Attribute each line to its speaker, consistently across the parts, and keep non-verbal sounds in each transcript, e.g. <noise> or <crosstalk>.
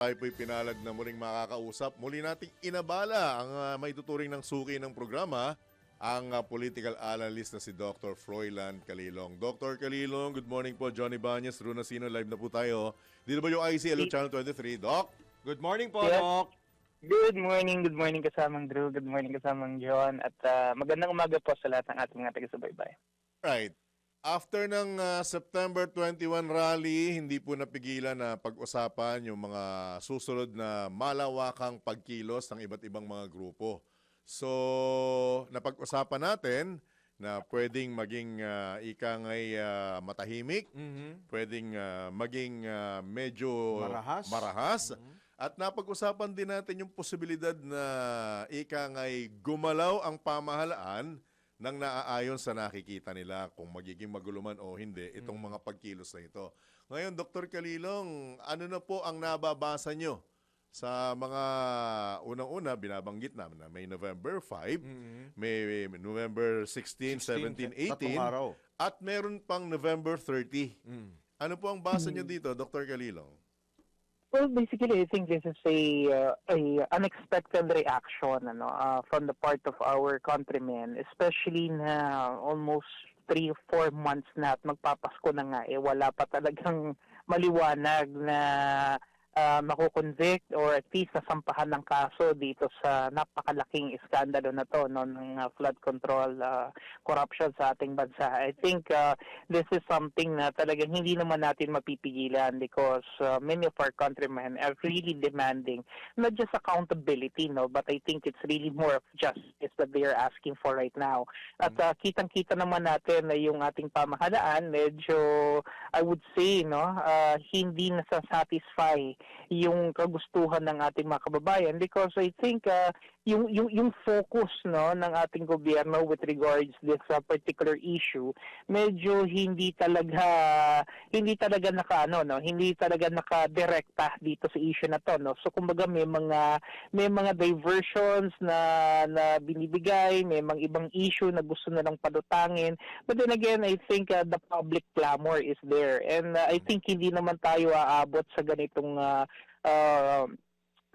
Speaker 1: Tayo po'y pinalad na muling makakausap. Muli nating inabala ang uh, maituturing ng suki ng programa, ang uh, political analyst na si Dr. Froilan Kalilong. Dr. Kalilong, good morning po. Johnny Banyas, Runa Sino, live na po tayo. DWIC, Hello Channel 23. Doc?
Speaker 2: Good morning po,
Speaker 3: Yes.
Speaker 2: Doc.
Speaker 3: Good morning, good morning kasamang Drew, good morning kasamang John, at ah, magandang umaga po sa lahat ng ating mga taga-subaybay.
Speaker 1: Right. After ng uh, September 21 rally, hindi po napigilan na pag-usapan yung mga susunod na malawakang pagkilos ng iba't ibang mga grupo. So, napag-usapan natin na pwedeng maging uh, ika ngay uh, matahimik,
Speaker 2: Mhm.
Speaker 1: pwedeng uh, maging uh, medyo
Speaker 2: Marahas.
Speaker 1: marahas. At napag-usapan din natin yung posibilidad na ika ngay gumalaw ang pamahalaan nang naaayon sa nakikita nila kung magiging maguluman o hindi itong mga pagkilos na ito. Ngayon, Dr. Kalilong, ano na po ang nababasa nyo sa mga unang-una, binabanggit namin na may November 5,
Speaker 2: Mhm.
Speaker 1: may November 16, 17, 18,
Speaker 2: Tatlong araw.
Speaker 1: at meron pang November 30.
Speaker 2: Mm.
Speaker 1: Ano po ang basa nyo <clears throat> dito, Dr. Kalilong?
Speaker 3: Well, basically, I think this is a uh, a unexpected reaction ano, uh, from the part of our countrymen, especially na almost three, four months na at magpapasko na nga, eh, wala pa talagang <laughs> maliwanag na uh, makukonvict or at least nasampahan ng kaso dito sa napakalaking iskandalo na to no, ng uh, flood control uh, corruption sa ating bansa. I think uh, this is something na talagang hindi naman natin mapipigilan because uh, many of our countrymen are really demanding not just accountability, no, but I think it's really more of justice that they are asking for right now. At uh, kitang-kita naman natin na yung ating pamahalaan medyo I would say no, uh, hindi nasa-satisfy yung kagustuhan ng ating mga kababayan because I think uh, yung yung yung focus no ng ating gobyerno with regards this uh, particular issue medyo hindi talaga hindi talaga naka ano no hindi talaga nakadirekta dito sa issue na to no. So kumbaga may mga may mga diversions na na binibigay may mga ibang issue na gusto na lang padutangin but then again I think uh, the public clamor is there. And uh, I think hindi naman tayo aabot sa ganitong uh, uh,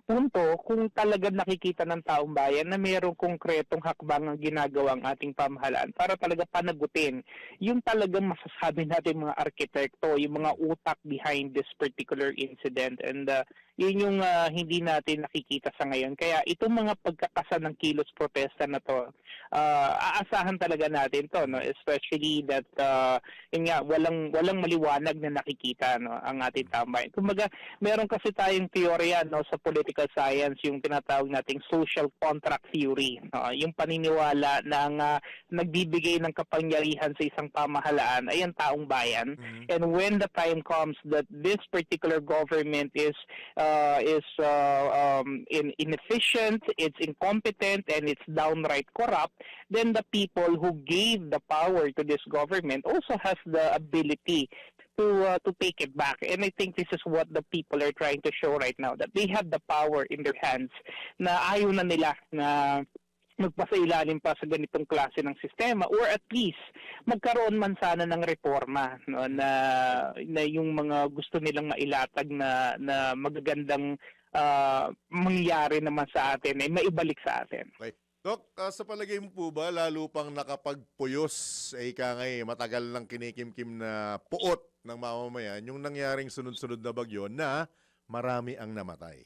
Speaker 3: punto kung talaga nakikita ng taong bayan na mayroong konkretong hakbang ang ginagawa ang ating pamahalaan para talaga panagutin yung talagang masasabi natin mga arkitekto, yung mga utak behind this particular incident and uh, yun yung uh, hindi natin nakikita sa ngayon. Kaya itong mga pagkakasa ng kilos protesta na to, uh, aasahan talaga natin to, no? especially that uh, yun nga, walang, walang maliwanag na nakikita no, ang ating tambayan. Kumbaga, meron kasi tayong teorya no, sa political science, yung tinatawag nating social contract theory. No? Yung paniniwala na ang, uh, nagbibigay ng kapangyarihan sa isang pamahalaan ay ang taong bayan.
Speaker 2: Mhm.
Speaker 3: And when the time comes that this particular government is uh, is uh, um, in, inefficient, it's incompetent, and it's downright corrupt, then the people who gave the power to this government also has the ability to uh, to take it back. And I think this is what the people are trying to show right now that they have the power in their hands. Na ayaw na nila na magpasailalim pa sa ganitong klase ng sistema or at least magkaroon man sana ng reforma no na na yung mga gusto nilang mailatag na na magagandang ah, mangyari naman sa atin ay maibalik sa atin.
Speaker 1: Dok, ah, sa palagay mo po ba, lalo pang nakapagpuyos, eh, ika ngay, matagal lang kinikimkim na puot ng mamamayan, yung nangyaring sunod-sunod na bagyo na marami ang namatay?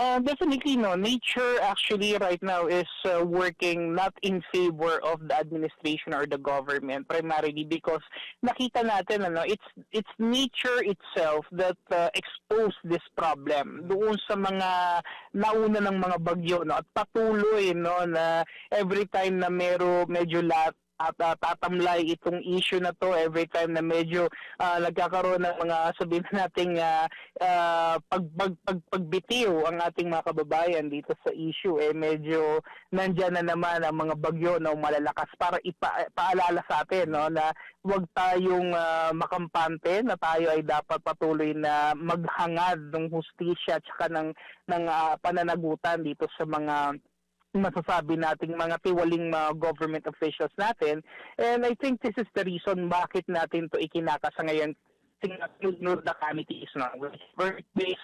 Speaker 3: Uh, definitely no. Nature actually right now is uh, working not in favor of the administration or the government primarily because nakita natin ano it's it's nature itself that uh, exposed this problem doon sa mga nauna ng mga bagyo no at patuloy no na every time na mero medyo lat at uh, tatamlay itong issue na to every time na medyo ah, nagkakaroon ng mga sabihin nating uh, pag, pag, pag, pagbitiw ang ating mga kababayan dito sa issue eh medyo nandyan na naman ang mga bagyo na malalakas para ipaalala sa atin no na huwag tayong ah, makampante na tayo ay dapat patuloy na maghangad ng hustisya at ng ng ah, pananagutan dito sa mga masasabi nating mga tiwaling mga government officials natin. And I think this is the reason bakit natin to ikinakasa ngayon sinunod na committees no, with birthdays,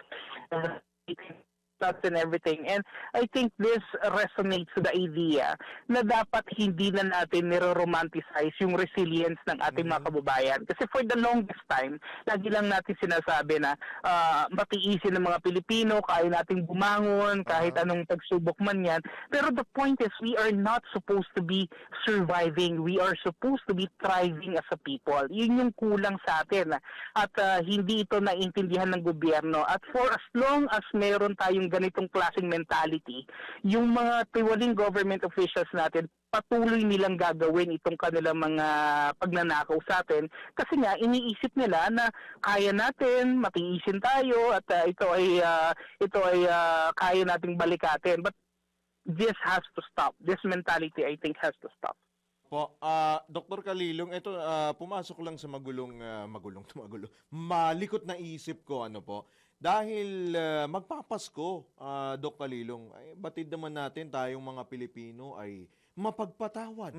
Speaker 3: uh, stats and everything. And I think this resonates to the idea na dapat hindi na natin niro-romanticize yung resilience ng ating mga kababayan. Kasi for the longest time, lagi lang natin sinasabi na ah, matiisin ng mga Pilipino, kaya nating bumangon, kahit anong pagsubok man yan. Pero the point is, we are not supposed to be surviving. We are supposed to be thriving as a people. Yun yung kulang sa atin. At ah, hindi ito naintindihan ng gobyerno. At for as long as meron tayong ganitong klaseng mentality, yung mga tiwaling government officials natin, patuloy nilang gagawin itong kanilang mga pagnanakaw sa atin kasi nga iniisip nila na kaya natin matiisin tayo at ah, ito ay ah, ito ay ah, kaya nating balikatin but this has to stop this mentality I think has to stop
Speaker 2: Po, ah Dr. Kalilong, ito ah, pumasok lang sa magulong ah, magulong <laughs> tumagulo. Malikot na isip ko ano po. Dahil ah, magpapasko, ah, Doc Kalilong, ay batid naman natin tayong mga Pilipino ay mapagpatawad.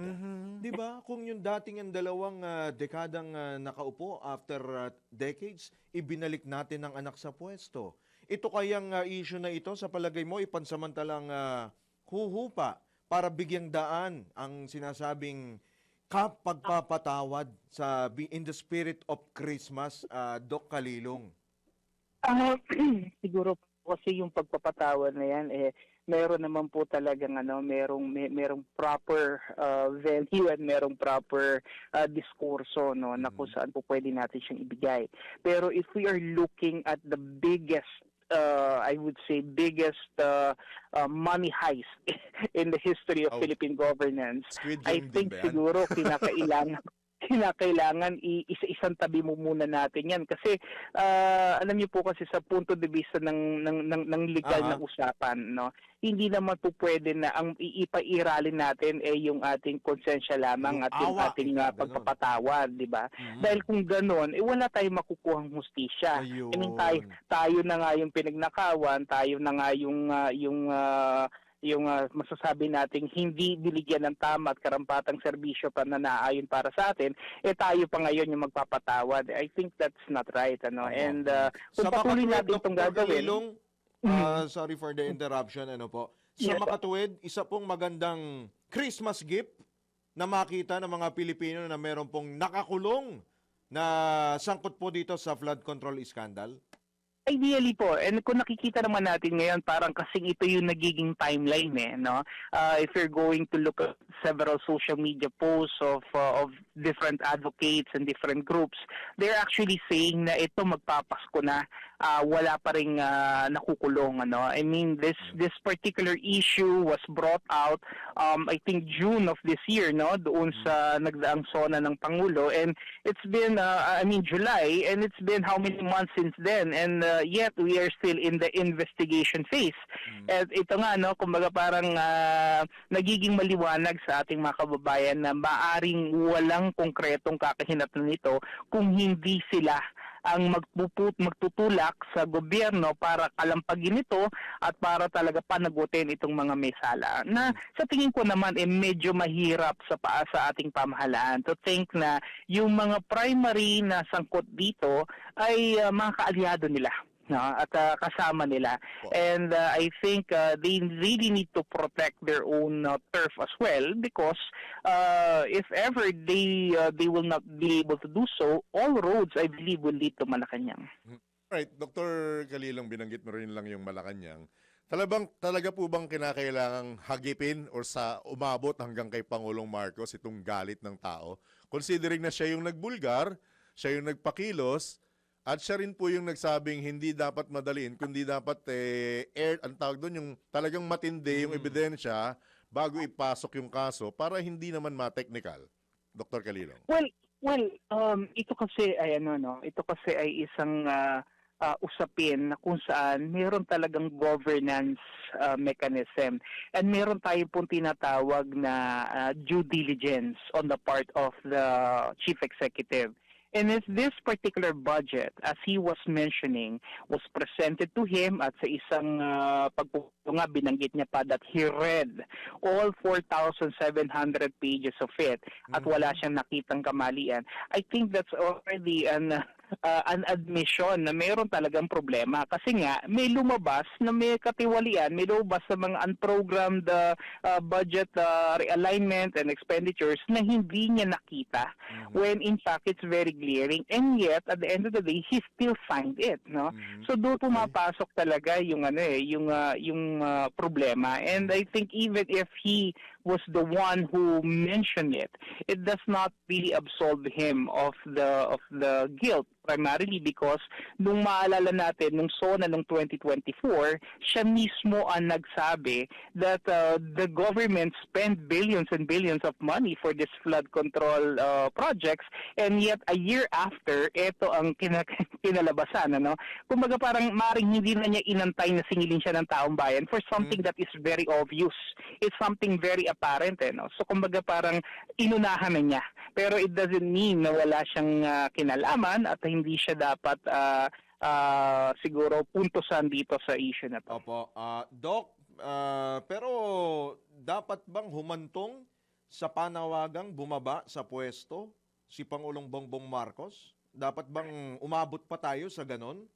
Speaker 2: 'Di ba? Kung yung dating ang dalawang ah, dekadang ah, nakaupo after ah, decades, ibinalik natin ang anak sa pwesto. Ito kayang ah, issue na ito sa palagay mo ipansamantalang ah, huhupa para bigyang daan ang sinasabing kapagpapatawad sa in the spirit of Christmas, ah, Doc Kalilong.
Speaker 3: Ah, <clears throat> siguro kasi yung pagpapatawad na yan eh meron naman po talagang ano merong may, merong proper uh, venue and merong proper uh, diskurso no na kung saan po pwede natin siyang ibigay. Pero if we are looking at the biggest uh, I would say biggest uh, uh, money heist <laughs> in the history of
Speaker 1: Oh.
Speaker 3: Philippine governance I think siguro <laughs> kinakailangan kinakailangan isa-isang tabi mo muna natin yan kasi ah, alam niyo po kasi sa punto de vista ng ng ng, ng legal
Speaker 2: Aha.
Speaker 3: na usapan no hindi naman po pwede na ang iipairalin natin eh yung ating konsensya lamang
Speaker 2: Yung
Speaker 3: at yung
Speaker 2: awa,
Speaker 3: ating
Speaker 2: ganun.
Speaker 3: pagpapatawad di ba
Speaker 2: Mhm.
Speaker 3: dahil kung ganoon eh wala tayong makukuhang hustisya. I mean, tayo, tayo na nga yung pinagnakawan, tayo na nga yung ah, yung ah, yung ah, masasabi nating hindi binigyan ng tama at karampatang serbisyo pa na naayon para sa atin, eh tayo pa ngayon yung magpapatawad. I think that's not right ano.
Speaker 2: Tama.
Speaker 3: And ah, kung
Speaker 2: Sa
Speaker 3: patuloy natin itong gagawin,
Speaker 2: Kalilong, ah, sorry for the interruption, ano po. Sa
Speaker 3: Yes.
Speaker 2: makatuwid, isa pong magandang Christmas gift na makita ng mga Pilipino na meron pong nakakulong na sangkot po dito sa flood control scandal.
Speaker 3: Ideally po, and kung nakikita naman natin ngayon, parang kasing ito yung nagiging timeline eh, no? Uh, if you're going to look at several social media posts of uh, of different advocates and different groups, they're actually saying na ito magpapasko na, uh, wala pa ring uh, nakukulong, ano? I mean, this this particular issue was brought out, um, I think June of this year, no? Doon sa nagdaang sona ng Pangulo, and it's been, uh, I mean, July, and it's been how many months since then, and uh, yet we are still in the investigation phase. At ito nga, no, kumbaga parang ah, nagiging maliwanag sa ating mga kababayan na maaring walang konkretong kakahinatnan nito kung hindi sila ang magpuput magtutulak sa gobyerno para kalampagin ito at para talaga panagutin itong mga may sala. Na sa tingin ko naman eh medyo mahirap sa paa sa ating pamahalaan to think na yung mga primary na sangkot dito ay ah, mga kaalyado nila no at ah, kasama nila and uh, I think uh, they really need to protect their own uh, turf as well because uh, if ever they uh, they will not be able to do so all roads I believe will lead to Malacanang
Speaker 1: Right, Dr. Kalilong, binanggit mo rin lang yung Malacanang. Talabang, talaga po bang kinakailangang hagipin or sa umabot hanggang kay Pangulong Marcos itong galit ng tao? Considering na siya yung nagbulgar, siya yung nagpakilos, at siya rin po yung nagsabing hindi dapat madaliin, kundi dapat eh, air, ang tawag doon, yung talagang matindi yung ebidensya bago ipasok yung kaso para hindi naman ma-technical. Dr. Kalilong.
Speaker 3: Well, well, um, ito kasi ay ano no, ito kasi ay isang ah, ah, usapin na kung saan meron talagang governance ah, mechanism and meron tayo pong tinatawag na ah, due diligence on the part of the chief executive. And if this particular budget, as he was mentioning, was presented to him at sa isang uh, pagpupunto nga, binanggit niya pa that he read all 4,700 pages of it at wala siyang nakitang kamalian. I think that's already an uh, uh, an admission na mayroon talagang problema. Kasi nga may lumabas na may katiwalian, may lumabas sa mga unprogrammed uh, uh, budget uh, realignment and expenditures na hindi niya nakita. When in fact it's very glaring. And yet at the end of the day he still signed it no?
Speaker 2: Mhm.
Speaker 3: so doon pumapasok talaga yung ano eh yung uh, yung uh, problema. And I think even if he was the one who mentioned it it does not really absolve him of the of the guilt primarily because nung maalala natin nung SONA nung 2024 siya mismo ang nagsabi that uh, the government spent billions and billions of money for this flood control uh, projects and yet a year after ito ang kina- <laughs> kinalabasan ano? Kumbaga parang maring hindi na niya inantay na singilin siya ng taong bayan for something that is very obvious. It's something very apparent eh, no? So kumbaga parang inunahan na niya. Pero it doesn't mean na wala siyang ah, kinalaman at hindi siya dapat ah, ah, siguro puntosan dito sa issue na to
Speaker 2: Opo. Ah, Doc, ah, pero dapat bang humantong sa panawagang bumaba sa pwesto si Pangulong Bongbong Marcos? Dapat bang umabot pa tayo sa ganon?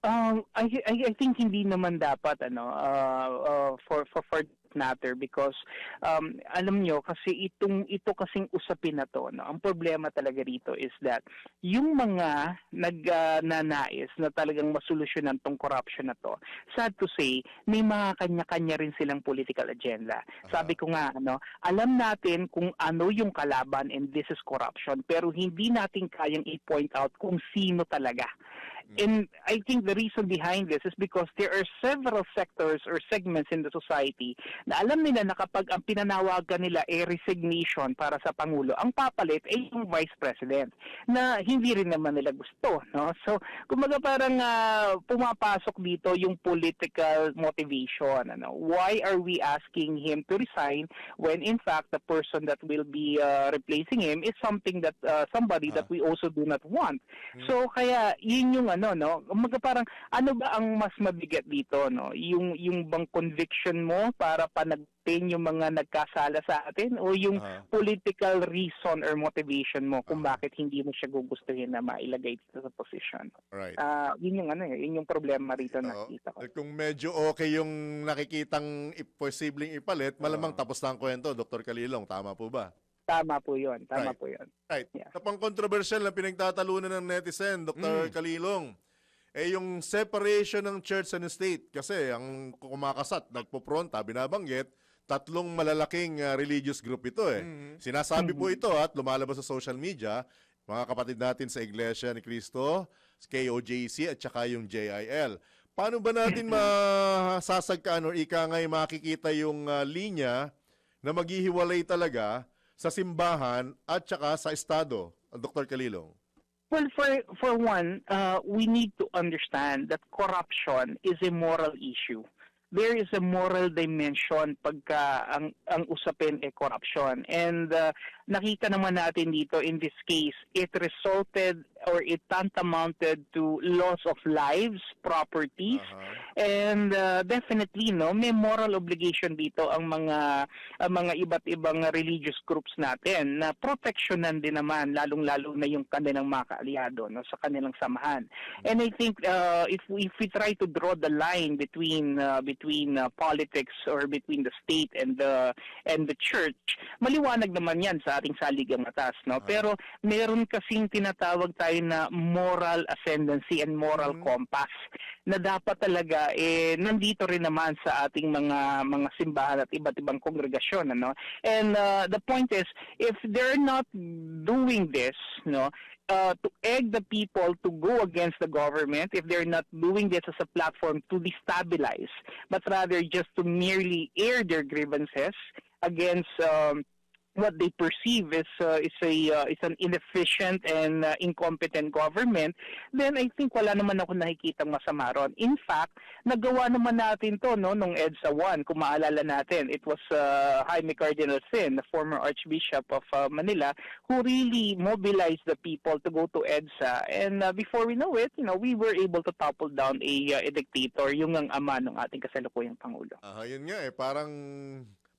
Speaker 3: Um, I, I I think hindi naman dapat ano uh, uh, for for for matter because um alam nyo kasi itong ito kasing usapin na to no? Ang problema talaga rito is that yung mga nagnanais na talagang masolusyonan tong corruption na to sad to say may mga kanya-kanya rin silang political agenda. Sabi ko nga ano alam natin kung ano yung kalaban and this is corruption pero hindi natin kayang i-point out kung sino talaga. And I think the reason behind this is because there are several sectors or segments in the society na alam nila na kapag ang pinanawagan nila ay resignation para sa Pangulo, ang papalit ay yung Vice President na hindi rin naman nila gusto. No? So, kumaga parang ah, pumapasok dito yung political motivation. Ano? Why are we asking him to resign when in fact the person that will be ah, replacing him is something that ah, somebody that we also do not want. So kaya yun yung ano no, kumbaga parang ano ba ang mas mabigat dito no? Yung yung bang conviction mo para panagtin yung mga nagkasala sa atin o yung
Speaker 1: Aha.
Speaker 3: political reason or motivation mo kung bakit hindi mo siya gugustuhin na mailagay dito sa position.
Speaker 1: Right.
Speaker 3: Ah, yun yung ano yun yung problema rito
Speaker 1: Oo.
Speaker 3: nakita ko.
Speaker 1: Eh, Kung medyo okay yung nakikitang posibleng ipalit, malamang tapos na ang kwento, Dr. Kalilong. Tama po ba?
Speaker 3: Tama po yun, tama
Speaker 1: Right.
Speaker 3: po yun.
Speaker 1: Right.
Speaker 3: Yeah.
Speaker 1: Sa pang-controversial na pinagtatalunan ng netizen, Dr.
Speaker 2: Mm.
Speaker 1: Kalilong, eh yung separation ng church and state kasi ang kumakasat, nagpo-pronta, binabanggit, tatlong malalaking ah, religious group ito eh.
Speaker 2: Mhm.
Speaker 1: Sinasabi po ito at lumalabas sa social media, mga kapatid natin sa Iglesia ni Cristo, KOJC at saka yung JIL. Paano ba natin masasagkaan or ika nga'y makikita yung ah, linya na maghihiwalay talaga sa simbahan at saka sa estado, Dr. Kalilong?
Speaker 3: Well, for for one, uh, we need to understand that corruption is a moral issue. There is a moral dimension pagka ang ang usapin ay corruption. And uh, nakita naman natin dito in this case, it resulted or it tantamounted to loss of lives, properties,
Speaker 1: Aha.
Speaker 3: And uh, definitely no, may moral obligation dito ang mga ang mga iba't ibang religious groups natin na proteksyonan din naman lalong-lalo na yung kanilang mga kaalyado no sa kanilang samahan. And I think uh, if we if we try to draw the line between uh, between uh, politics or between the state and the and the church, maliwanag naman 'yan sa ating saligang batas no.
Speaker 1: Ah.
Speaker 3: Pero meron kasing tinatawag tayo na moral ascendancy and moral
Speaker 1: Mhm.
Speaker 3: compass na dapat talaga eh nandito rin naman sa ating mga mga simbahan at iba't ibang kongregasyon ano and uh, the point is if they're not doing this no uh, to egg the people to go against the government if they're not doing this as a platform to destabilize but rather just to merely air their grievances against um, what they perceive is uh, is a uh, is an inefficient and uh, incompetent government then I think wala naman ako nakikita masama ron. In fact, nagawa naman natin to no nung EDSA 1 kung maalala natin. It was uh, Jaime Cardinal Sin, the former Archbishop of uh, Manila, who really mobilized the people to go to EDSA. And uh, before we know it, you know, we were able to topple down a, uh, a dictator, yung ang ama ng ating kasalukuyang pangulo.
Speaker 1: Aha, yun nga eh, parang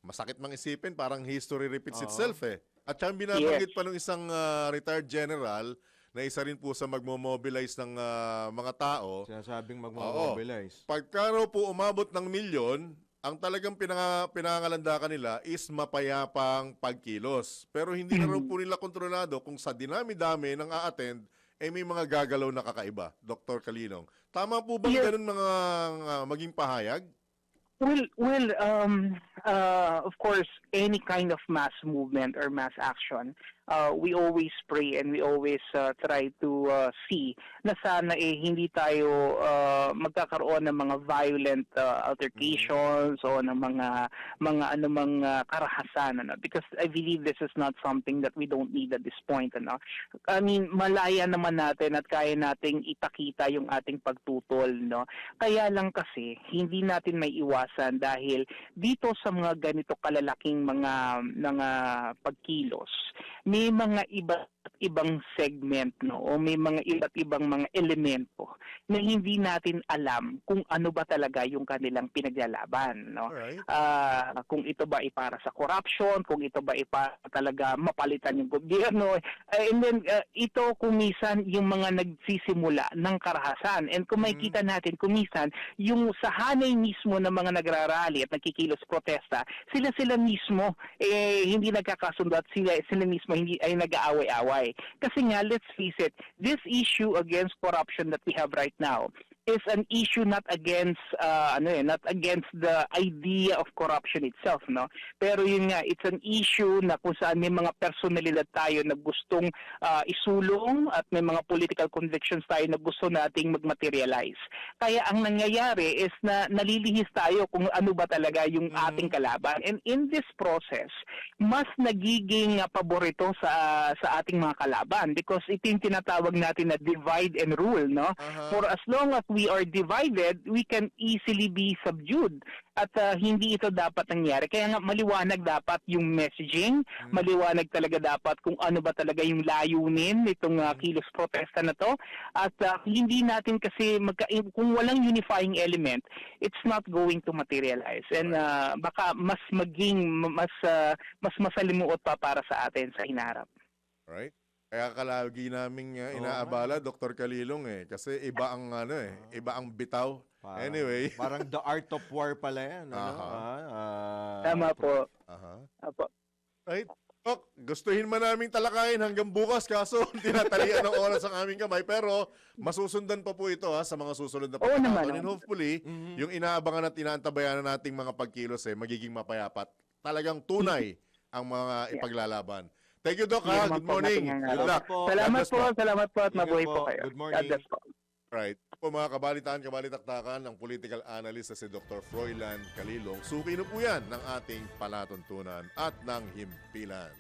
Speaker 1: masakit mang isipin, parang history repeats
Speaker 2: Oo.
Speaker 1: itself eh. At saka binabanggit pa ng isang ah, retired general na isa rin po sa magmo-mobilize ng ah, mga tao.
Speaker 2: Sinasabing magmo-mobilize.
Speaker 1: Pagka raw po umabot ng milyon, ang talagang pinanga, pinangalandakan nila is mapayapang pagkilos. Pero hindi na raw po nila kontrolado kung sa dinami-dami ng a-attend, eh may mga gagalaw na kakaiba, Dr. Kalinong. Tama po ba
Speaker 3: Yes.
Speaker 1: ganun mga ah, maging pahayag?
Speaker 3: Well, well, um, uh, of course, any kind of mass movement or mass action, uh, we always pray and we always uh, try to uh, see na sana eh hindi tayo uh, magkakaroon ng mga violent uh, altercations o ng mga mga anumang uh, karahasan ano. Because I believe this is not something that we don't need at this point ano. I mean malaya naman natin at kaya nating ipakita yung ating pagtutol no. Kaya lang kasi hindi natin may iwasan dahil dito sa mga ganito kalalaking mga mga pagkilos may mga iba ibang segment no o may mga iba't ibang mga elemento na hindi natin alam kung ano ba talaga yung kanilang pinaglalaban no
Speaker 1: Alright.
Speaker 3: Ah, kung ito ba ay para sa corruption, kung ito ba ay para talaga mapalitan yung gobyerno. Eh, and then, ah, ito kumisan yung mga nagsisimula ng karahasan. And kung makikita natin kumisan, yung sa hanay mismo ng mga nagrarally at nagkikilos protesta, sila-sila mismo eh, hindi nagkakasundo at sila, sila mismo hindi ay nag-aaway-away. Kasi nga, let's face it, this issue against corruption that we have right now is an issue not against uh, ano eh, not against the idea of corruption itself no pero yun nga it's an issue na kung saan may mga personalidad tayo na gustong uh, isulong at may mga political convictions tayo na gusto nating magmaterialize kaya ang nangyayari is na nalilihis tayo kung ano ba talaga yung
Speaker 1: Mhm.
Speaker 3: ating kalaban and in this process mas nagiging uh, paborito sa sa ating mga kalaban because ito yung tinatawag natin na divide and rule no
Speaker 1: Aha.
Speaker 3: for as long as we are divided, we can easily be subdued. At uh, hindi ito dapat nangyari. Kaya nga maliwanag dapat yung messaging, maliwanag talaga dapat kung ano ba talaga yung layunin nitong uh, kilos protesta na to. At uh, hindi natin kasi magka, kung walang unifying element, it's not going to materialize. And uh, baka mas maging mas uh, mas masalimuot pa para sa atin sa hinarap.
Speaker 1: Right? Kaya kalagi naming uh,
Speaker 2: Oo
Speaker 1: inaabala, Dr. Kalilong eh. Kasi iba ang ano eh, iba ang bitaw.
Speaker 2: Parang-
Speaker 1: Anyway. <laughs>
Speaker 2: Parang the art of war pala yan. Ano?
Speaker 1: Aha.
Speaker 2: Ah, ah,
Speaker 3: Tama po.
Speaker 1: Aha.
Speaker 3: Apo.
Speaker 1: Right? Dok, gustuhin man naming talakayin hanggang bukas kaso <laughs> tinatalian ng oras ang aming kamay pero masusundan pa po ito ha sa mga susunod na
Speaker 3: Oo naman,
Speaker 1: pagkakataon. And
Speaker 3: oo.
Speaker 1: hopefully,
Speaker 2: Mhm.
Speaker 1: yung inaabangan at inaantabayan na nating mga pagkilos eh magiging mapayapat. Talagang tunay <laughs> ang mga
Speaker 3: Yeah.
Speaker 1: ipaglalaban. Thank you, Doc.
Speaker 3: Naman
Speaker 1: Good morning. Good luck.
Speaker 2: po.
Speaker 3: Salamat po, salamat po at mabuhay
Speaker 2: po.
Speaker 3: po kayo.
Speaker 2: Good morning.
Speaker 3: God bless po.
Speaker 1: Right. Po mga kabalitaan, kabalitaktakan, ang political analyst na si Dr. Froilan Kalilong. Suki na po yan ng ating palatuntunan at ng himpilan.